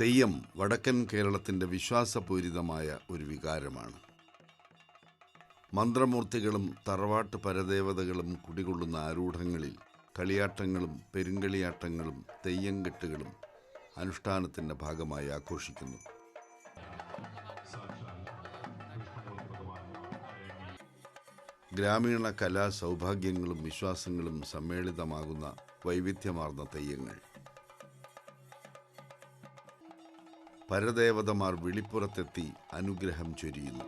തെയ്യം വടക്കൻ കേരളത്തിന്റെ വിശ്വാസപൂരിതമായ ഒരു വികാരമാണ്. മന്ത്രമൂർത്തികളും തറവാട്ട് പരദേവതകളും കുടികൊള്ളുന്ന ആരൂഢങ്ങളിൽ കളിയാട്ടങ്ങളും പെരുങ്കളിയാട്ടങ്ങളും തെയ്യംകെട്ടുകളും അനുഷ്ഠാനത്തിന്റെ ഭാഗമായി ആഘോഷിക്കുന്നു. ഗ്രാമീണ കലാ സൗഭാഗ്യങ്ങളും വിശ്വാസങ്ങളും സമ്മേളിതമാകുന്ന വൈവിധ്യമാർന്ന തെയ്യങ്ങൾ. പരദേവതമാർ വിളിപ്പുറത്തെത്തി അനുഗ്രഹം ചൊരിയുന്നു.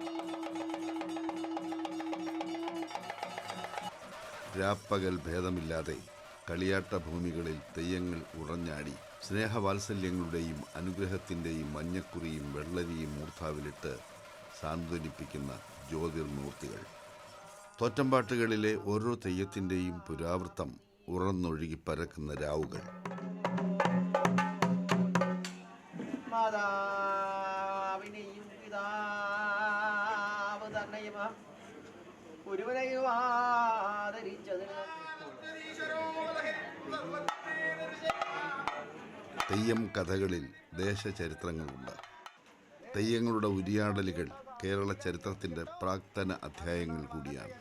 രാപ്പകൽ ഭേദമില്ലാതെ കളിയാട്ട ഭൂമികളിൽ തെയ്യങ്ങൾ ഉറഞ്ഞാടി സ്നേഹവാത്സല്യങ്ങളുടെയും അനുഗ്രഹത്തിന്റെയും മഞ്ഞക്കുറിയും വെള്ളരിയും മൂർധാവിലിട്ട് സാന്ത്വനിപ്പിക്കുന്ന ജ്യോതിർമൂർത്തികൾ. തോറ്റമ്പാട്ടുകളിലെ ഓരോ തെയ്യത്തിന്റെയും പുരാവൃത്തം ഉറന്നൊഴുകി പരക്കുന്ന രാവുകൾ. മാതാവിനെയും പിതാവ് തന്നെയും ഒരുവനെയും ആദരിച്ചതിന് തെയ്യം കഥകളിൽ ദേശചരിത്രങ്ങളുണ്ട്. തെയ്യങ്ങളുടെ ഉരിയാടലുകൾ കേരള ചരിത്രത്തിന്റെ പ്രാക്തന അധ്യായങ്ങൾ കൂടിയാണ്.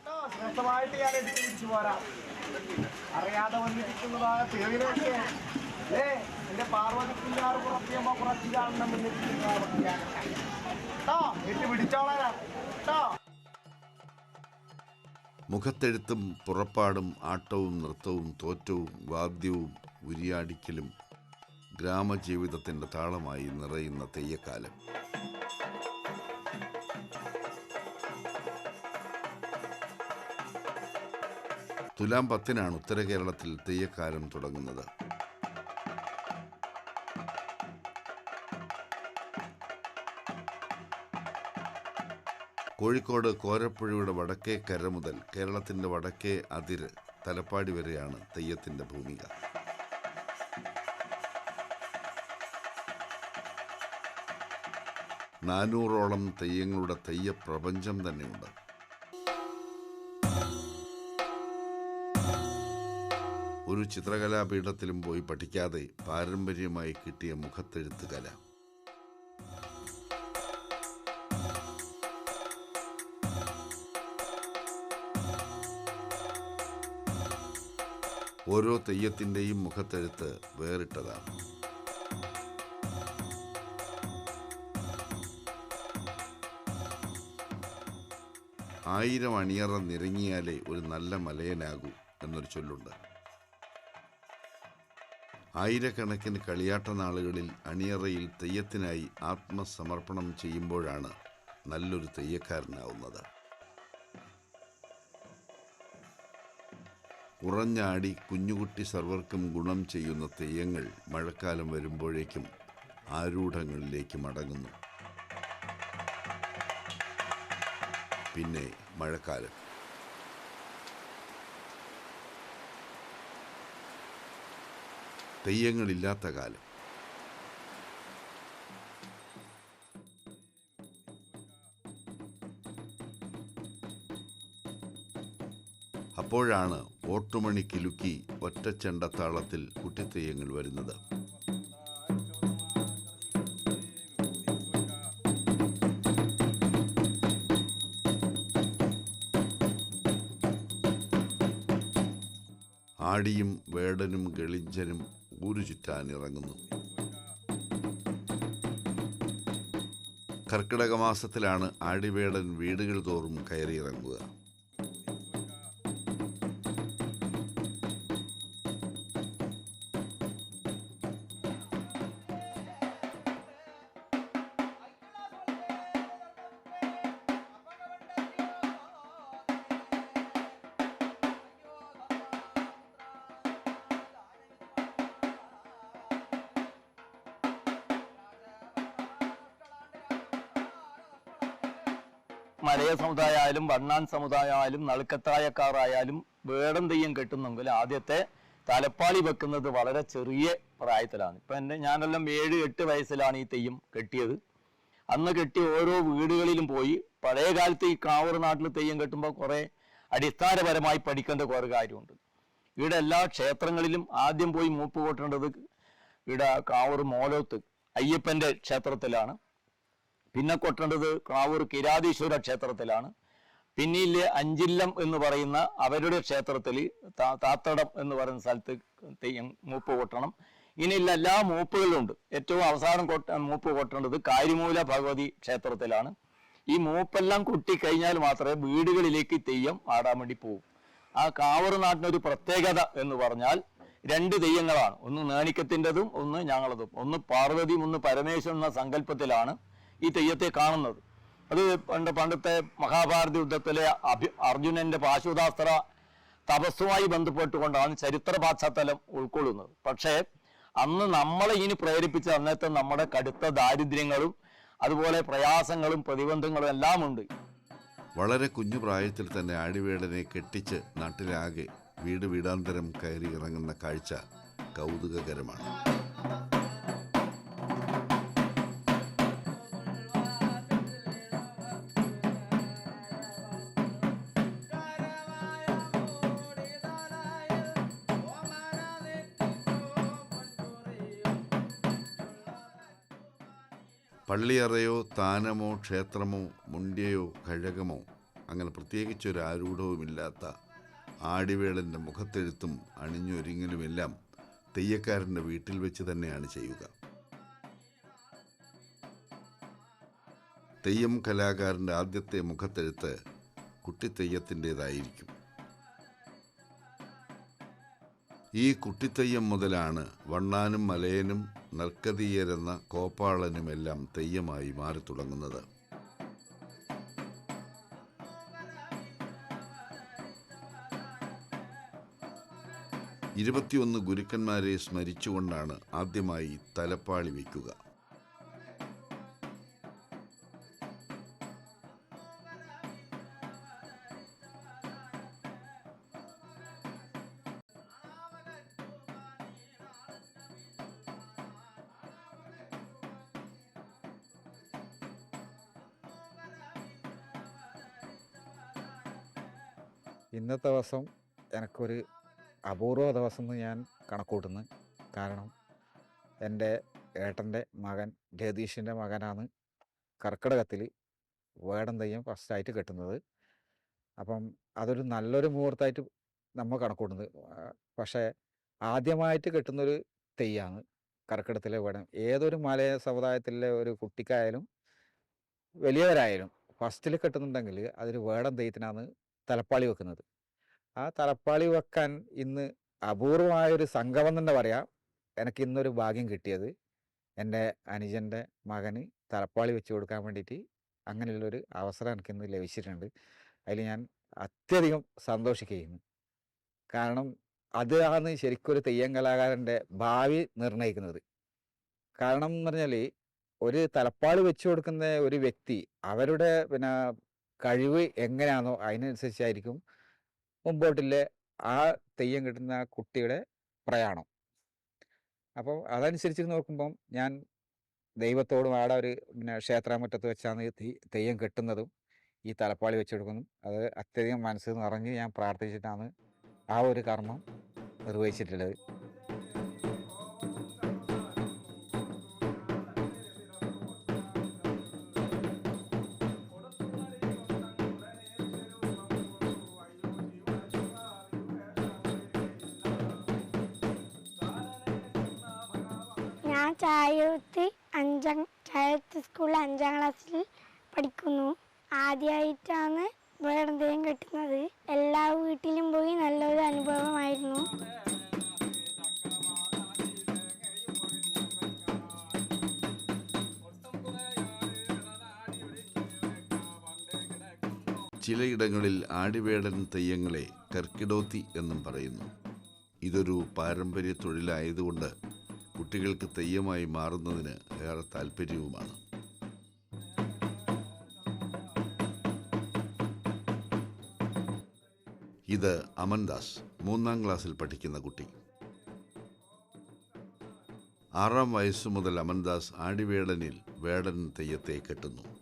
അറിയാതെ വന്നിരിക്കുന്നതായ പാർവതി ഏ എന്റെ പാർവതിക്കുഞ്ഞാറ് കുറച്ചുമ്പോ കുറച്ച് കാണണം എട്ട് പിടിച്ചോളാം. മുഖത്തെഴുത്തും പുറപ്പാടും ആട്ടവും നൃത്തവും തോറ്റവും വാദ്യവും ഉരിയാടിക്കലും ഗ്രാമജീവിതത്തിന്റെ താളമായി നിറയുന്ന തെയ്യക്കാലം. തുലാം പത്തിനാണ് ഉത്തര കേരളത്തിൽ തെയ്യക്കാലം തുടങ്ങുന്നത്. കോഴിക്കോട് കോരപ്പുഴയുടെ വടക്കേ കര മുതൽ കേരളത്തിന്റെ വടക്കേ അതിര് തലപ്പാടി വരെയാണ് തെയ്യത്തിന്റെ ഭൂമിക. നാനൂറോളം തെയ്യങ്ങളുടെ തെയ്യപ്രപഞ്ചം തന്നെയുണ്ട്. ഒരു ചിത്രകലാപീഠത്തിലും പോയി പഠിക്കാതെ പാരമ്പര്യമായി കിട്ടിയ മുഖത്തെഴുത്ത് ഓരോ തെയ്യത്തിന്റെയും മുഖത്തെഴുത്ത് വേറിട്ടതാണ്. ആയിരം അണിയറ നിരങ്ങിയാലേ ഒരു നല്ല മലയനാകൂ എന്നൊരു ചൊല്ലുണ്ട്. ആയിരക്കണക്കിന് കളിയാട്ട നാളുകളിൽ അണിയറയിൽ തെയ്യത്തിനായി ആത്മസമർപ്പണം ചെയ്യുമ്പോഴാണ് നല്ലൊരു തെയ്യക്കാരനാവുന്നത്. ഉറഞ്ഞാടി കുഞ്ഞുകുട്ടി സർവർക്കും ഗുണം ചെയ്യുന്ന തെയ്യങ്ങൾ മഴക്കാലം വരുമ്പോഴേക്കും ആരൂഢങ്ങളിലേക്ക് മടങ്ങുന്നു. പിന്നെ മഴക്കാലം. തെയ്യങ്ങളില്ലാത്ത കാലം. അപ്പോഴാണ് ഓട്ടുമണി കിലുക്കി ഒറ്റച്ചെണ്ട താളത്തിൽ കുട്ടിത്തെയ്യങ്ങൾ വരുന്നത്. ആടിയും വേടനും ഗളിഞ്ചനും ഊരു ചുറ്റാനിറങ്ങുന്നു. കർക്കിടക മാസത്തിലാണ് ആടിവേടൻ വീടുകൾ തോറും കയറിയിറങ്ങുക. സമുദായമായാലും വണ്ണാൻ സമുദായമായാലും നളുക്കത്തായക്കാറായാലും വേടം തെയ്യം കെട്ടുന്നെങ്കിൽ ആദ്യത്തെ തലപ്പാളി വെക്കുന്നത് വളരെ ചെറിയ പ്രായത്തിലാണ്. ഇപ്പൊ എന്നെ ഞാനെല്ലാം ഏഴ് എട്ട് വയസ്സിലാണ് ഈ തെയ്യം കെട്ടിയത്. അന്ന് കെട്ടി ഓരോ വീടുകളിലും പോയി പഴയ കാലത്ത് ഈ കാവൂർ നാട്ടിൽ തെയ്യം കെട്ടുമ്പോൾ കുറേ അടിസ്ഥാനപരമായി പഠിക്കേണ്ട കുറെ കാര്യമുണ്ട്. ഇവിടെ എല്ലാ ക്ഷേത്രങ്ങളിലും ആദ്യം പോയി മൂപ്പ് കൂട്ടേണ്ടത് ഇവിടെ കാവൂർ മോലോത്ത് അയ്യപ്പന്റെ ക്ഷേത്രത്തിലാണ്. പിന്നെ കൊട്ടേണ്ടത് കാവൂർ കിരാതീശ്വര ക്ഷേത്രത്തിലാണ്. പിന്നിലെ അഞ്ചില്ലം എന്ന് പറയുന്ന അവരുടെ ക്ഷേത്രത്തിൽ താത്തടം എന്ന് പറയുന്ന സ്ഥലത്ത് തെയ്യം മൂപ്പ് കൊട്ടണം. ഇങ്ങനെയുള്ള എല്ലാ മൂപ്പുകളുണ്ട് ഏറ്റവും അവസാനം കൊട്ട മൂപ്പ് കൊട്ടേണ്ടത് കാര്യമൂല ഭഗവതി ക്ഷേത്രത്തിലാണ്. ഈ മൂപ്പെല്ലാം കൊട്ടിക്കഴിഞ്ഞാൽ മാത്രമേ വീടുകളിലേക്ക് തെയ്യം ആടാൻ വേണ്ടി പോകും ആ കാവറ് നാട്ടിനൊരു പ്രത്യേകത എന്ന് പറഞ്ഞാൽ രണ്ട് തെയ്യങ്ങളാണ്. ഒന്ന് നേണിക്കത്തിന്റെതും ഒന്ന് ഞങ്ങളതും. ഒന്ന് പാർവതിയും ഒന്ന് പരമേശ്വരൻ എന്ന സങ്കല്പത്തിലാണ് ഈ തെയ്യത്തെ കാണുന്നത്. അത് പണ്ട് പണ്ടത്തെ മഹാഭാരത യുദ്ധത്തിലെ അഭി അർജുനന്റെ പാശുദാസ്ത്ര തപസ്സുമായി ബന്ധപ്പെട്ടുകൊണ്ടാണ് ചരിത്ര പശ്ചാത്തലം ഉൾക്കൊള്ളുന്നത്. പക്ഷേ അന്ന് നമ്മളെ ഇനി പ്രേരിപ്പിച്ച അന്നത്തെ നമ്മുടെ കടുത്ത ദാരിദ്ര്യങ്ങളും അതുപോലെ പ്രയാസങ്ങളും പ്രതിബന്ധങ്ങളും എല്ലാം ഉണ്ട്. വളരെ കുഞ്ഞു പ്രായത്തിൽ തന്നെ ആടിവേടനെ കെട്ടിച്ച് നാട്ടിലാകെ വീട് വീടാന്തരം കയറി ഇറങ്ങുന്ന കാഴ്ച കൗതുകകരമാണ്. പള്ളിയറയോ താനമോ ക്ഷേത്രമോ മുണ്ടിയയോ കഴകമോ അങ്ങനെ പ്രത്യേകിച്ചൊരു ആരൂഢവുമില്ലാത്ത ആടിവേളന്റെ മുഖത്തെഴുത്തും അണിഞ്ഞൊരുങ്ങലുമെല്ലാം തെയ്യക്കാരന്റെ വീട്ടിൽ വെച്ച് തന്നെയാണ് ചെയ്യുക. തെയ്യം കലാകാരന്റെ ആദ്യത്തെ മുഖത്തെഴുത്ത് കുട്ടിത്തെയ്യത്തിന്റെതായിരിക്കും ഈ കുട്ടിത്തെയ്യം മുതലാണ് വണ്ണാനും മലയനും നർക്കതീയരെന്ന കോപ്പാളനുമെല്ലാം തെയ്യമായി മാറി തുടങ്ങുന്നത്. ഇരുപത്തിയൊന്ന് ഗുരുക്കന്മാരെ സ്മരിച്ചുകൊണ്ടാണ് ആദ്യമായി തലപ്പാളി വയ്ക്കുക. ഇന്നത്തെ ദിവസം എനിക്കൊരു അപൂർവ ദിവസം എന്ന് ഞാൻ കണക്കൂട്ടുന്നു. കാരണം എന്റെ ഏട്ടന്റെ മകൻ ജഗദീഷിന്റെ മകനാണ് കർക്കിടകത്തിൽ വേടം തെയ്യം ഫസ്റ്റായിട്ട് കെട്ടുന്നത്. അപ്പം അതൊരു നല്ലൊരു മുഹൂർത്തമായിട്ട് നമ്മൾ കണക്കൂട്ടുന്നത്. പക്ഷേ ആദ്യമായിട്ട് കെട്ടുന്നൊരു തെയ്യാണ് കർക്കിടത്തിലെ വേടം. ഏതൊരു മലയ സമുദായത്തിലെ ഒരു കുട്ടിക്കായാലും വലിയവരായാലും ഫസ്റ്റിൽ കെട്ടുന്നുണ്ടെങ്കിൽ അതൊരു വേടം തെയ്യത്തിനാണ് തലപ്പാളി വെക്കുന്നത്. ആ തലപ്പാളി വെക്കാൻ ഇന്ന് അപൂർവമായൊരു സംഗമം തന്നെ പറയാം. എനിക്ക് ഇന്നൊരു ഭാഗ്യം കിട്ടിയത്. എന്റെ അനുജന്റെ മകന് തലപ്പാളി വെച്ച് കൊടുക്കാൻ വേണ്ടിയിട്ട് അങ്ങനെയുള്ളൊരു അവസരം എനിക്ക് ഇന്ന് ലഭിച്ചിട്ടുണ്ട്. അതിൽ ഞാൻ അത്യധികം സന്തോഷിക്കുകയാണ്. കാരണം അതാണ് ശരിക്കും ഒരു തെയ്യം കലാകാരന്റെ ഭാവി നിർണയിക്കുന്നത് കാരണം എന്ന് പറഞ്ഞാൽ ഒരു തലപ്പാളി വെച്ചു കൊടുക്കുന്ന ഒരു വ്യക്തി അവരുടെ പിന്നെ കഴിവ് എങ്ങനെയാണോ അതിനനുസരിച്ചായിരിക്കും മുമ്പോട്ടിലെ ആ തെയ്യം കിട്ടുന്ന കുട്ടിയുടെ പ്രയാണം. അപ്പോൾ അതനുസരിച്ച് നോക്കുമ്പം ഞാൻ ദൈവത്തോടും ആടെ ഒരു പിന്നെ ക്ഷേത്രാമുറ്റത്ത് വെച്ചാണ് ഈ തെയ്- തെയ്യം കെട്ടുന്നതും ഈ തലപ്പാളി വെച്ചെടുക്കുന്നതും. അത് അത്യധികം മനസ്സിൽ നിറഞ്ഞ് ഞാൻ പ്രാർത്ഥിച്ചിട്ടാണ് ആ ഒരു കർമ്മം നിർവഹിച്ചിട്ടുള്ളത്. അഞ്ചാം ക്ലാസ്സിൽ പഠിക്കുന്നു. ആദ്യമായിട്ടാണ് വേറെന്തേലും കെട്ടുന്നത്. എല്ലാ വീട്ടിലും പോയി നല്ലൊരു അനുഭവമായിരുന്നു. ചിലയിടങ്ങളിൽ ആടിവേടൻ തെയ്യങ്ങളെ കർക്കിടോത്തി എന്നും പറയുന്നു. ഇതൊരു പാരമ്പര്യ തൊഴിലായതുകൊണ്ട് കുട്ടികൾക്ക് തെയ്യമായി മാറുന്നതിന് ഏറെ താല്പര്യവുമാണ്. ഇത് അമൻദാസ് മൂന്നാം ക്ലാസ്സിൽ പഠിക്കുന്ന കുട്ടി. ആറാം വയസ്സു മുതൽ അമൻദാസ് ആടിവേടനിൽ വേടൻ തെയ്യത്തെ കെട്ടുന്നു.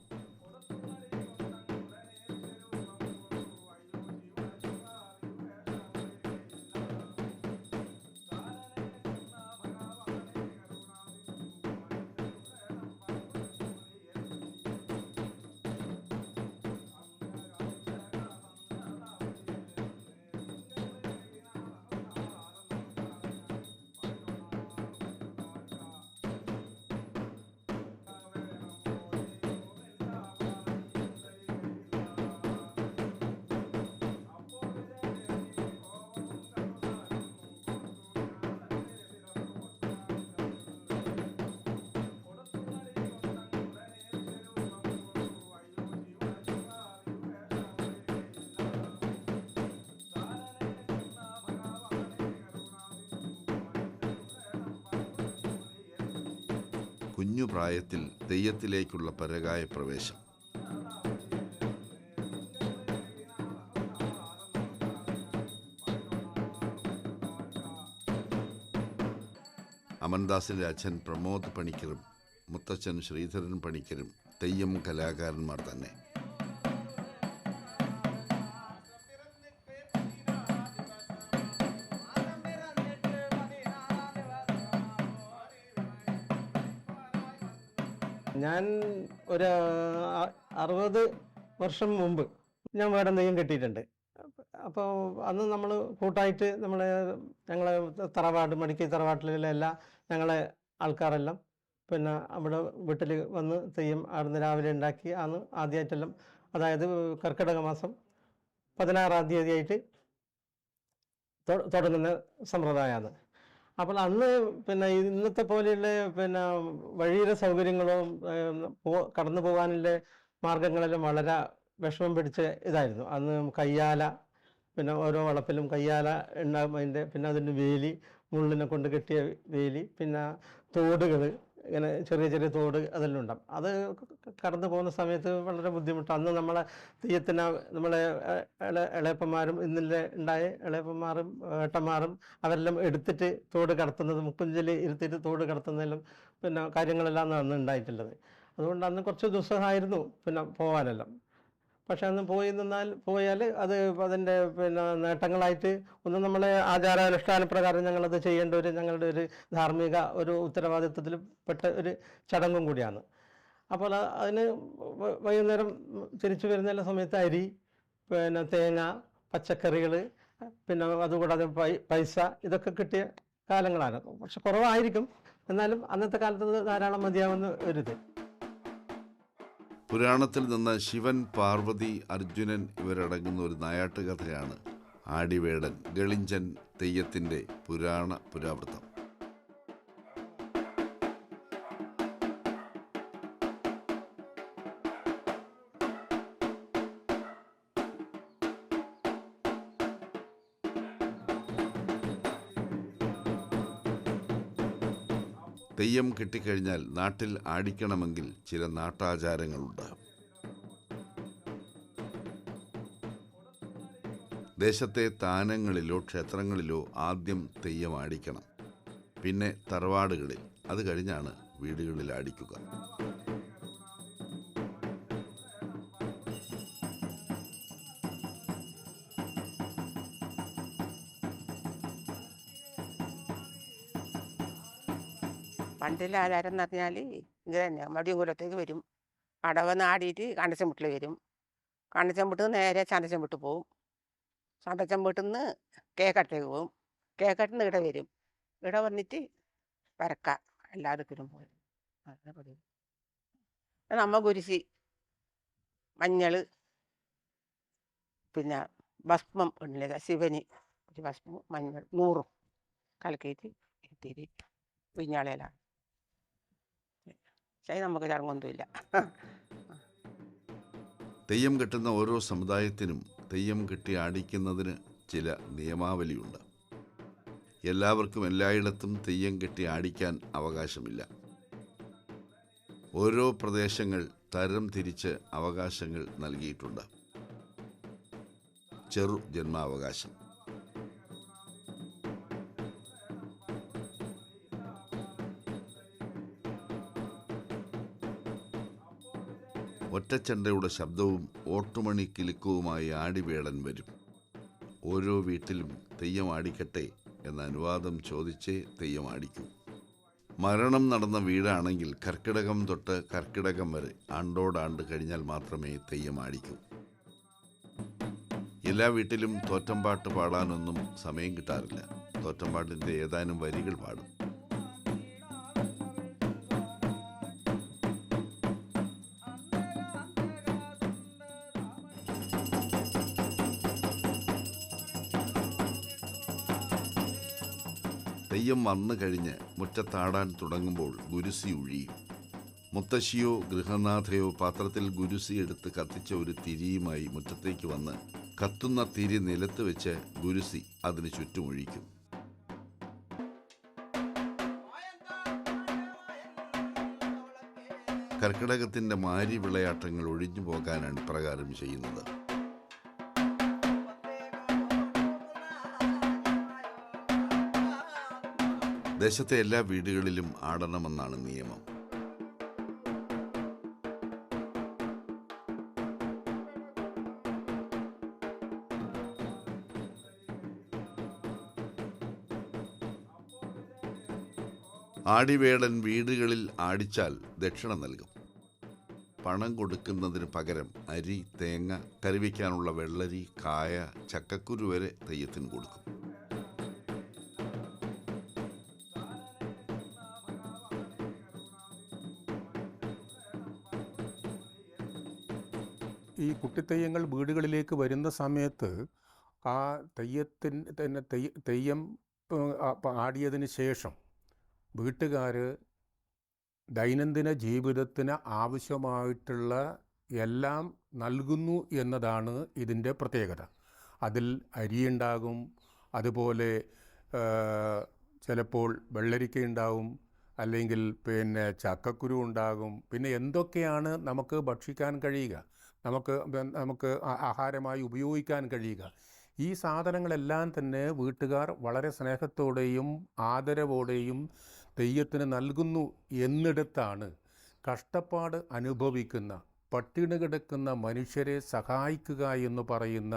കുഞ്ഞു പ്രായത്തിൽ തെയ്യത്തിലേക്കുള്ള പരകായ പ്രവേശം. അമൻദാസിന്റെ അച്ഛൻ പ്രമോദ് പണിക്കരും മുത്തച്ഛൻ ശ്രീധരൻ പണിക്കരും തെയ്യം കലാകാരന്മാർ തന്നെ. ഞാൻ ഒരു അറുപത് വർഷം മുമ്പ് ഞാൻ വേറെ നെയ്യം കെട്ടിയിട്ടുണ്ട്. അപ്പോൾ അന്ന് നമ്മൾ കൂട്ടായിട്ട് നമ്മൾ ഞങ്ങളെ തറവാട് മടിക്കൈ തറവാട്ടിലെ എല്ലാ ഞങ്ങളെ ആൾക്കാരെല്ലാം പിന്നെ അവിടെ വീട്ടിൽ വന്ന് തെയ്യം അവിടുന്ന് രാവിലെ ഉണ്ടാക്കി അന്ന് ആദ്യമായിട്ടെല്ലാം അതായത് കർക്കിടക മാസം പതിനാറാം തീയതിയായിട്ട് തുടങ്ങുന്ന സമ്പ്രദായമാണ്. അപ്പോൾ അന്ന് പിന്നെ ഇന്നത്തെ പോലെയുള്ള പിന്നെ വഴിയുടെ സൗകര്യങ്ങളോ കടന്നു പോകാനുള്ള മാർഗങ്ങളെല്ലാം വളരെ വിഷമം പിടിച്ച ഇതായിരുന്നു. അന്ന് കയ്യാല പിന്നെ ഓരോ വളപ്പിലും കയ്യാല ഉണ്ടാകും അതിന്റെ പിന്നെ അതിന്റെ വേലി മുള്ളിനെ കൊണ്ട് കെട്ടിയ വേലി പിന്നെ തോടുകൾ ഇങ്ങനെ ചെറിയ ചെറിയ തോട് അതെല്ലാം ഉണ്ടാകും അത് കടന്നു പോകുന്ന സമയത്ത് വളരെ ബുദ്ധിമുട്ടാണ്. അന്ന് നമ്മളെ തെയ്യത്തിന് നമ്മളെ ഇളയപ്പന്മാരും ഇന്നലെ ഉണ്ടായ ഇളയപ്പന്മാരും ഏട്ടന്മാരും അവരെല്ലാം എടുത്തിട്ട് തോട് കടത്തുന്നത് മുക്കുഞ്ചിൽ ഇരുത്തിയിട്ട് തോട് കടത്തുന്നതിലും പിന്നെ കാര്യങ്ങളെല്ലാം അന്ന് ഉണ്ടായിട്ടുള്ളത്. അതുകൊണ്ട് അന്ന് കുറച്ച് ദിവസമായിരുന്നു പിന്നെ പോകാനെല്ലാം. പക്ഷെ അന്ന് പോയി നിന്നാൽ പോയാൽ അത് അതിന്റെ പിന്നെ നേട്ടങ്ങളായിട്ട് ഒന്ന് നമ്മളെ ആചാരാനുഷ്ഠാന പ്രകാരം ഞങ്ങളത് ചെയ്യേണ്ട ഒരു ഞങ്ങളുടെ ഒരു ധാർമ്മിക ഒരു ഉത്തരവാദിത്വത്തിൽ പെട്ട ഒരു ചടങ്ങും കൂടിയാണ്. അപ്പോൾ അതിന് വൈകുന്നേരം തിരിച്ചു വരുന്ന സമയത്ത് അരി പിന്നെ തേങ്ങ പച്ചക്കറികൾ പിന്നെ അതുകൂടാതെ പൈസ ഇതൊക്കെ കിട്ടിയ കാലങ്ങളാണ്. പക്ഷെ കുറവായിരിക്കും. എന്നാലും അന്നത്തെ കാലത്ത് ധാരാളം മതിയാവുന്ന ഒരിത്. പുരാണത്തിൽ നിന്ന് ശിവൻ പാർവതി അർജുനൻ ഇവരടങ്ങുന്ന ഒരു നായാട്ടുകഥയാണ് ആടിവേടൻ ഗളിഞ്ചൻ തെയ്യത്തിന്റെ പുരാണ പുരാവൃത്തം. തെയ്യം കിട്ടിക്കഴിഞ്ഞാൽ നാട്ടിൽ ആടിക്കണമെങ്കിൽ ചില നാട്ടാചാരങ്ങളുണ്ട്. ദേശത്തെ താനങ്ങളിലോ ക്ഷേത്രങ്ങളിലോ ആദ്യം തെയ്യം ആടിക്കണം. പിന്നെ തറവാടുകളിൽ. അത് കഴിഞ്ഞാണ് വീടുകളിൽ ആടിക്കുക. പണ്ടിലെ ആചാരം എന്ന് പറഞ്ഞാൽ ഇത് തന്നെ മടിയങ്കുലത്തേക്ക് വരും. അടവ നാടിയിട്ട് കണ്ടച്ചമ്പുട്ടിൽ വരും. കണ്ടച്ചമ്പിട്ട് നേരെ ചന്തച്ചമ്പിട്ട് പോവും. ചന്തച്ചമ്പുട്ടിൽ നിന്ന് കേക്കട്ടേക്ക് പോവും. കേക്കട്ടിൽ നിന്ന് ഇവിടെ വരും. ഇവിടെ വന്നിട്ട് പരക്ക പോയി. അതാണ് പതിവ്. പിന്നെ നമ്മ കുരിശി മഞ്ഞൾ പിന്നെ ഭസ്മം ഉണ്ടല്ലേ ശിവന് ഒരു ഭസ്മം മഞ്ഞൾ നൂറും കലക്കിയിട്ട് എത്തിയിട്ട് കുഞ്ഞാളയിലാണ് പക്ഷേ നമുക്ക് ചടങ്ങൊന്നുമില്ല. തെയ്യം കെട്ടുന്ന ഓരോ സമുദായത്തിനും തെയ്യം കെട്ടി ആടിക്കുന്നതിന് ചില നിയമാവലിയുണ്ട്. എല്ലാവർക്കും എല്ലായിടത്തും തെയ്യം കെട്ടി ആടിക്കാൻ അവകാശമില്ല. ഓരോ പ്രദേശങ്ങൾ തരം തിരിച്ച് അവകാശങ്ങൾ നൽകിയിട്ടുണ്ട്. ചെറു ജന്മാവകാശം. ഒറ്റച്ചണ്ടയുടെ ശബ്ദവും ഓട്ടുമണി കിലുക്കവുമായി ആടിവേടൻ വരും. ഓരോ വീട്ടിലും തെയ്യം ആടിക്കട്ടെ എന്ന അനുവാദം ചോദിച്ച് തെയ്യം ആടിക്കും. മരണം നടന്ന വീടാണെങ്കിൽ കർക്കിടകം തൊട്ട് കർക്കിടകം വരെ ആണ്ടോടാണ്ട് കഴിഞ്ഞാൽ മാത്രമേ തെയ്യം ആടിക്കൂ. എല്ലാ വീട്ടിലും തോറ്റമ്പാട്ട് പാടാനൊന്നും സമയം കിട്ടാറില്ല. തോറ്റമ്പാട്ടിന്റെ ഏതാനും വരികൾ പാടും. തെയ്യം വന്നു കഴിഞ്ഞ് മുറ്റത്താടാൻ തുടങ്ങുമ്പോൾ ഗുരുസി ഒഴിയും മുത്തശ്ശിയോ ഗൃഹനാഥയോ പാത്രത്തിൽ ഗുരുസി എടുത്ത് കത്തിച്ച ഒരു തിരിയുമായി മുറ്റത്തേക്ക് വന്ന് കത്തുന്ന തിരി നിലത്ത് വെച്ച് ഗുരുസി അതിന് ചുറ്റുമൊഴിക്കും. കർക്കിടകത്തിന്റെ മാരി വിളയാട്ടങ്ങൾ ഒഴിഞ്ഞു പോകാനാണ് പ്രകാരം ചെയ്യുന്നത്. ദേശത്തെ എല്ലാ വീടുകളിലും ആടണമെന്നാണ് നിയമം. ആടിവേടൻ വീടുകളിൽ ആടിച്ചാൽ ദക്ഷിണ നൽകും. പണം കൊടുക്കുന്നതിന് പകരം അരി തേങ്ങ കരുവിക്കാനുള്ള വെള്ളരി കായ ചക്കക്കുരു വരെ തെയ്യത്തിന് കൊടുക്കും. കുട്ടിത്തെയ്യങ്ങൾ വീടുകളിലേക്ക് വരുന്ന സമയത്ത് ആ തെയ്യത്തിന് തന്നെ തെയ്യ തെയ്യം ആടിയതിന് ശേഷം വീട്ടുകാർ ദൈനംദിന ജീവിതത്തിന് ആവശ്യമായിട്ടുള്ള എല്ലാം നൽകുന്നു എന്നതാണ് ഇതിന്റെ പ്രത്യേകത. അതിൽ അരിയുണ്ടാകും അതുപോലെ ചിലപ്പോൾ വെള്ളരിക്ക ഉണ്ടാവും അല്ലെങ്കിൽ പിന്നെ ചക്കക്കുരു ഉണ്ടാകും പിന്നെ എന്തൊക്കെയാണ് നമുക്ക് ഭക്ഷിക്കാൻ കഴിയുക? നമുക്ക് നമുക്ക് ആഹാരമായി ഉപയോഗിക്കാൻ കഴിയുക. ഈ സാധനങ്ങളെല്ലാം തന്നെ വീട്ടുകാർ വളരെ സ്നേഹത്തോടെയും ആദരവോടെയും തെയ്യത്തിന് നൽകുന്നു എന്നിടത്താണ് കഷ്ടപ്പാട് അനുഭവിക്കുന്ന പട്ടിണി കിടക്കുന്ന മനുഷ്യരെ സഹായിക്കുക എന്ന് പറയുന്ന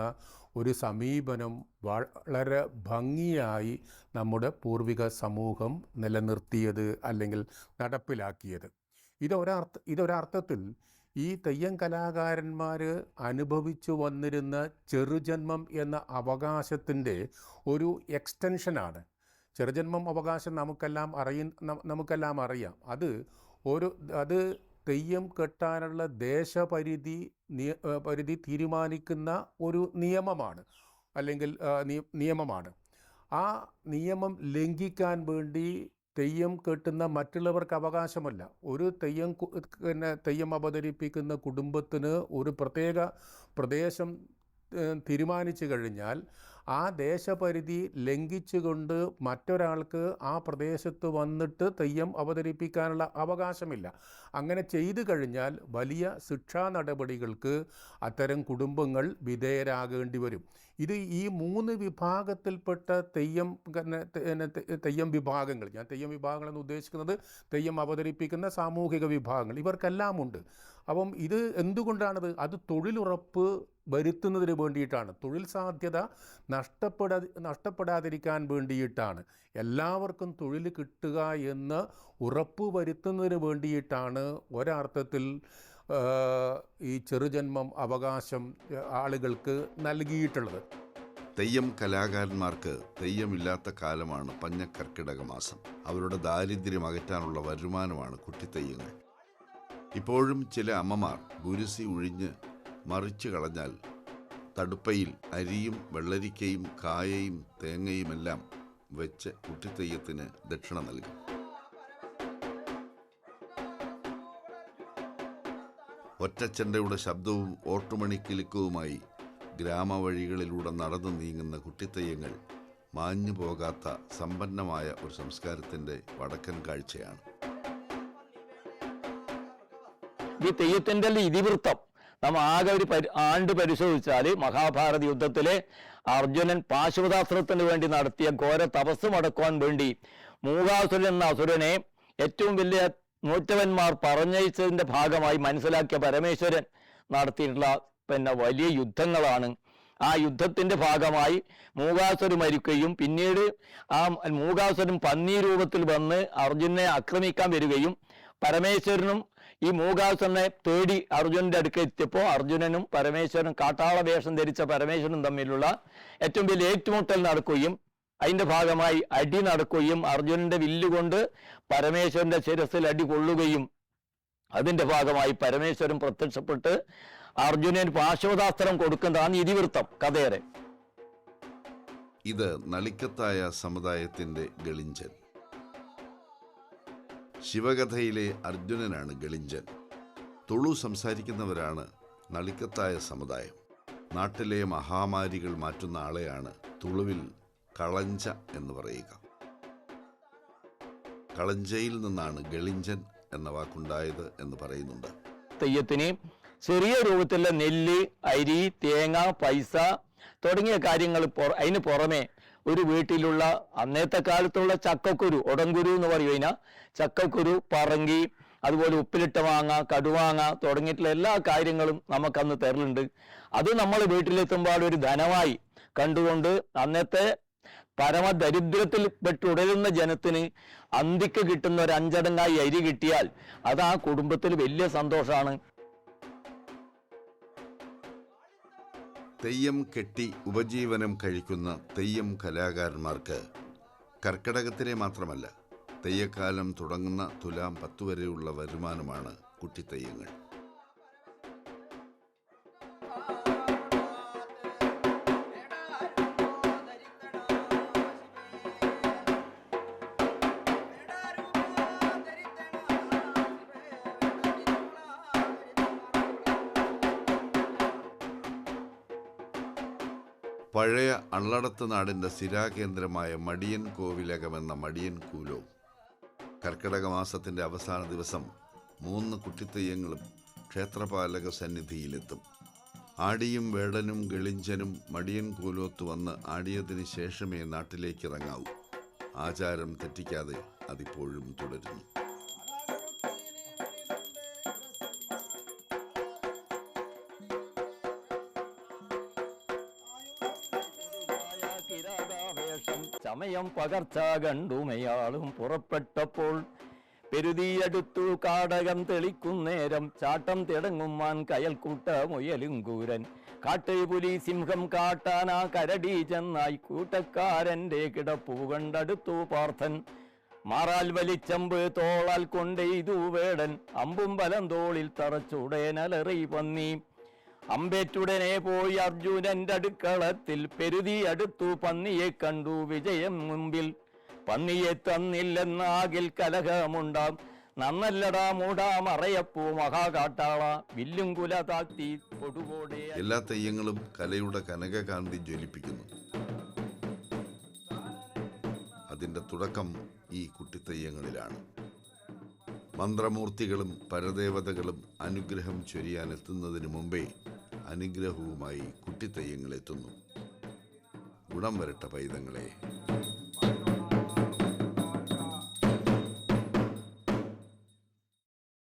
ഒരു സമീപനം വളരെ ഭംഗിയായി നമ്മുടെ പൂർവിക സമൂഹം നിലനിർത്തിയത് അല്ലെങ്കിൽ നടപ്പിലാക്കിയത്. ഇതൊരർത്ഥ ഇതൊരർത്ഥത്തിൽ ഈ തെയ്യം കലാകാരന്മാർ അനുഭവിച്ചു വന്നിരുന്ന ചെറുജന്മം എന്ന അവകാശത്തിന്റെ ഒരു എക്സ്റ്റൻഷനാണ്. ചെറുജന്മം അവകാശം നമുക്കെല്ലാം അറിയ നമുക്കെല്ലാം അറിയാം. അത് ഒരു അത് തെയ്യം കെട്ടാനുള്ള ദേശപരിധി പരിധി തീരുമാനിക്കുന്ന ഒരു നിയമമാണ്. അല്ലെങ്കിൽ നിയമമാണ്. ആ നിയമം ലംഘിക്കാൻ വേണ്ടി തെയ്യം കെട്ടുന്ന മറ്റുള്ളവർക്ക് അവകാശമല്ല. ഒരു തെയ്യം പിന്നെ തെയ്യം അവതരിപ്പിക്കുന്ന കുടുംബത്തിന് ഒരു പ്രത്യേക പ്രദേശം തീരുമാനിച്ചു കഴിഞ്ഞാൽ ആ ദേശപരിധി ലംഘിച്ചുകൊണ്ട് മറ്റൊരാൾക്ക് ആ പ്രദേശത്ത് വന്നിട്ട് തെയ്യം അവതരിപ്പിക്കാനുള്ള അവകാശമില്ല. അങ്ങനെ ചെയ്തു കഴിഞ്ഞാൽ വലിയ ശിക്ഷാ നടപടികൾക്ക് അത്തരം കുടുംബങ്ങൾ വിധേയരാകേണ്ടി വരും. ഇത് ഈ മൂന്ന് വിഭാഗത്തിൽപ്പെട്ട തെയ്യം തെയ്യം വിഭാഗങ്ങൾ ഞാൻ തെയ്യം വിഭാഗങ്ങൾ എന്ന് ഉദ്ദേശിക്കുന്നത് തെയ്യം അവതരിപ്പിക്കുന്ന സാമൂഹിക വിഭാഗങ്ങൾ ഇവർക്കെല്ലാം ഉണ്ട് അപ്പം ഇത് എന്തുകൊണ്ടാണത്? അത് തൊഴിലുറപ്പ് വരുത്തുന്നതിന് വേണ്ടിയിട്ടാണ്. തൊഴിൽ സാധ്യത നഷ്ടപ്പെടാ നഷ്ടപ്പെടാതിരിക്കാൻ വേണ്ടിയിട്ടാണ്. എല്ലാവർക്കും തൊഴിൽ കിട്ടുക എന്ന് ഉറപ്പ് വരുത്തുന്നതിന് വേണ്ടിയിട്ടാണ് ഒരർത്ഥത്തിൽ ഈ ചെറുജന്മം അവകാശം ആളുകൾക്ക് നൽകിയിട്ടുള്ളത്. തെയ്യം കലാകാരന്മാർക്ക് തെയ്യമില്ലാത്ത കാലമാണ് പഞ്ഞക്കർക്കിടക മാസം. അവരുടെ ദാരിദ്ര്യം അകറ്റാനുള്ള വരുമാനമാണ് കുട്ടിത്തെയ്യങ്ങൾ. ഇപ്പോഴും ചില അമ്മമാർ ഗുരുസി ഒഴിഞ്ഞ് മറിച്ചു കളഞ്ഞാൽ തടുപ്പയിൽ അരിയും വെള്ളരിക്കയും കായയും തേങ്ങയുമെല്ലാം വെച്ച് കുട്ടിത്തെയ്യത്തിന് ദക്ഷിണ നൽകും. ഒറ്റച്ചെണ്ടയുടെ ശബ്ദവും ഓട്ടുമണി കിലുക്കവുമായി ഗ്രാമവഴികളിലൂടെ നടന്നു നീങ്ങുന്ന കുട്ടിത്തെയ്യങ്ങൾ മാഞ്ഞു പോകാത്ത സമ്പന്നമായ ഒരു സംസ്കാരത്തിന്റെ വടക്കൻ കാഴ്ചയാണ്. ഈ തെയ്യത്തിന്റെ ഇതിവൃത്തം? നമ്മൾ ആകെ ഒരു ആണ്ട് പരിശോധിച്ചാൽ മഹാഭാരത യുദ്ധത്തിലെ അർജുനൻ പാശുപതാസ്ത്രത്തിന് വേണ്ടി നടത്തിയ ഘോര തപസ് മടക്കുവാൻ വേണ്ടി മൂകാസുരൻ എന്ന അസുരനെ ഏറ്റവും വലിയ നൂറ്റവന്മാർ പറഞ്ഞയച്ചതിന്റെ ഭാഗമായി മനസ്സിലാക്കിയ പരമേശ്വരൻ നടത്തിയിട്ടുള്ള പിന്നെ വലിയ യുദ്ധങ്ങളാണ്. ആ യുദ്ധത്തിന്റെ ഭാഗമായി മൂകാസുരൻ മരിക്കുകയും പിന്നീട് ആ മൂകാസുരൻ പന്നി രൂപത്തിൽ വന്ന് അർജുനെ ആക്രമിക്കാൻ വരികയും പരമേശ്വരനും ഈ മൂകാസുരനെ തേടി അർജുനന്റെ അടുക്ക എത്തിയപ്പോൾ അർജുനനും പരമേശ്വരനും കാട്ടാള വേഷം ധരിച്ച പരമേശ്വരനും തമ്മിലുള്ള ഏറ്റവും വലിയ ഏറ്റുമുട്ടൽ നടക്കുകയും അതിന്റെ ഭാഗമായി അടി നടക്കുകയും അർജുനന്റെ വില്ലുകൊണ്ട് പരമേശ്വരന്റെ ശിരസിൽ അടി കൊള്ളുകയും അതിന്റെ ഭാഗമായി പരമേശ്വരൻ പ്രത്യക്ഷപ്പെട്ട് അർജുനന് പാശ്വതാസ്ത്രം കൊടുക്കുന്നതാണ് ഇതിവൃത്തം കഥയേറെ. ഇത് നളിക്കത്തായ സമുദായത്തിന്റെ ഗളിഞ്ചൻ. ശിവകഥയിലെ അർജുനനാണ് ഗളിഞ്ചൻ. തുളു സംസാരിക്കുന്നവരാണ് നളിക്കത്തായ സമുദായം. നാട്ടിലെ മഹാമാരികൾ മാറ്റുന്ന ആളെയാണ് തുളുവിൽ കളഞ്ച എന്ന് പറയുക. കളഞ്ചയിൽ നിന്നാണ് ഗളിഞ്ചൻ എന്ന വാക്കുണ്ടായത് എന്ന് പറയുന്നുണ്ട്. തെയ്യത്തിന് ചെറിയ രൂപത്തിലുള്ള നെല്ല് അരി തേങ്ങ പൈസ തുടങ്ങിയ കാര്യങ്ങൾ അതിന് പുറമെ ഒരു വീട്ടിലുള്ള അന്നത്തെ കാലത്തുള്ള ചക്കക്കുരു ഒടങ്കുരു എന്ന് പറയും അതിനാ. ചക്കക്കുരു പറങ്കി അതുപോലെ ഉപ്പിലിട്ട മാങ്ങ കടുവാങ്ങ തുടങ്ങിയിട്ടുള്ള എല്ലാ കാര്യങ്ങളും നമുക്കന്ന് തരലുണ്ട്. അത് നമ്മൾ വീട്ടിലെത്തുമ്പോൾ ഒരു ധനമായി കണ്ടുകൊണ്ട് അന്നത്തെ പരമദരിദ്രത്തിൽ പെട്ടുടരുന്ന ജനത്തിന് അന്തിക്ക് കിട്ടുന്ന ഒരു അഞ്ചടങ്ങായി അരി കിട്ടിയാൽ അത് ആ കുടുംബത്തിൽ വലിയ സന്തോഷമാണ്. തെയ്യം കെട്ടി ഉപജീവനം കഴിക്കുന്ന തെയ്യം കലാകാരന്മാർക്ക് കർക്കിടകത്തിലെ മാത്രമല്ല തെയ്യക്കാലം തുടങ്ങുന്ന തുലാം പത്ത് വരെയുള്ള വരുമാനമാണ് കുട്ടിത്തെയ്യങ്ങൾ. അള്ളടത്ത് നാടിന്റെ സ്ഥിരാകേന്ദ്രമായ മടിയൻ കോവിലകമെന്ന മടിയൻ കൂലവും കർക്കിടക മാസത്തിന്റെ അവസാന ദിവസം മൂന്ന് കുട്ടിത്തെയ്യങ്ങളും ക്ഷേത്രപാലക സന്നിധിയിലെത്തും. ആടിയും വേടനും ഗളിഞ്ചനും മടിയൻ കൂലോത്ത് വന്ന് ആടിയതിന് ശേഷമേ നാട്ടിലേക്ക് ഇറങ്ങാവൂ ആചാരം തെറ്റിക്കാതെ അതിപ്പോഴും തുടരുന്നു. ചമയം പകർച്ച കണ്ടുമയാളും പുറപ്പെട്ടപ്പോൾ പെരുതിയടുത്തു കാടകം തെളിക്കുന്നേരം ചാട്ടം തിടങ്ങുമാൻ കയൽക്കൂട്ട മുയലും കൂരൻ. കാട്ടുപുലി സിംഹം കാട്ടാന കരടി ചെന്നായി കൂട്ടക്കാരന്റെ കിടപ്പു കണ്ടടുത്തു പാർത്ഥൻ. മാറാൽ വലിച്ചമ്പ് തോളാൽ കൊണ്ടെയ്തു വേടൻ. അമ്പും ബലം തോളിൽ തറച്ചുടേനലറി പന്നി. അമ്പേറ്റുടനെ പോയി അർജുനന്റെ അടുക്കളത്തിൽ പെരുതി അടുത്തു പന്നിയെ കണ്ടു വിജയം മുമ്പിൽ. പന്നിയെ തന്നില്ലെന്നാകിൽ കലഹമുണ്ടാം. നന്നല്ലടാ മൂടാ മറയപ്പൂ മഹാകാട്ടാള. വില്ലും കുല താഴ്ത്തി കൊടുകോടെ എല്ലാ തെയ്യങ്ങളും കലയുടെ കനകകാന്തി ജ്വലിപ്പിക്കുന്നു. അതിന്റെ തുടക്കം ഈ കുട്ടിത്തെയ്യങ്ങളിലാണ്. മന്ത്രമൂർത്തികളും പരദേവതകളും അനുഗ്രഹം ചൊരിയാൻ എത്തുന്നതിന് മുമ്പേ അനുഗ്രഹവുമായി കുട്ടിത്തെയ്യങ്ങൾ എത്തുന്നു. ഗുണം വരട്ട പൈതങ്ങളെ.